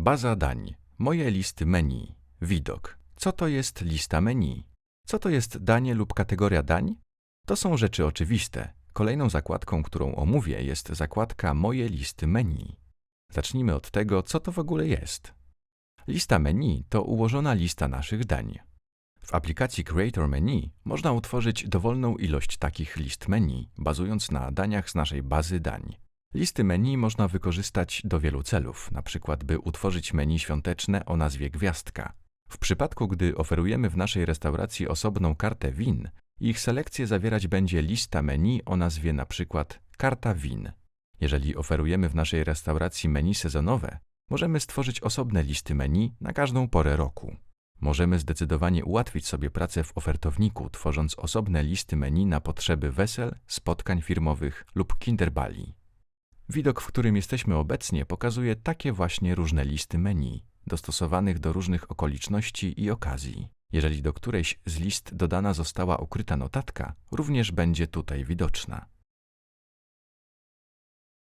Baza dań. Moje listy menu. Widok. Co to jest lista menu? Co to jest danie lub kategoria dań? To są rzeczy oczywiste. Kolejną zakładką, którą omówię, jest zakładka Moje listy menu. Zacznijmy od tego, co to w ogóle jest. Lista menu to ułożona lista naszych dań. W aplikacji Creator Menu można utworzyć dowolną ilość takich list menu, bazując na daniach z naszej bazy dań. Listy menu można wykorzystać do wielu celów, np. by utworzyć menu świąteczne o nazwie Gwiazdka. W przypadku, gdy oferujemy w naszej restauracji osobną kartę win, ich selekcję zawierać będzie lista menu o nazwie np. Karta win. Jeżeli oferujemy w naszej restauracji menu sezonowe, możemy stworzyć osobne listy menu na każdą porę roku. Możemy zdecydowanie ułatwić sobie pracę w ofertowniku, tworząc osobne listy menu na potrzeby wesel, spotkań firmowych lub kinderbali. Widok, w którym jesteśmy obecnie, pokazuje takie właśnie różne listy menu, dostosowanych do różnych okoliczności i okazji. Jeżeli do którejś z list dodana została ukryta notatka, również będzie tutaj widoczna.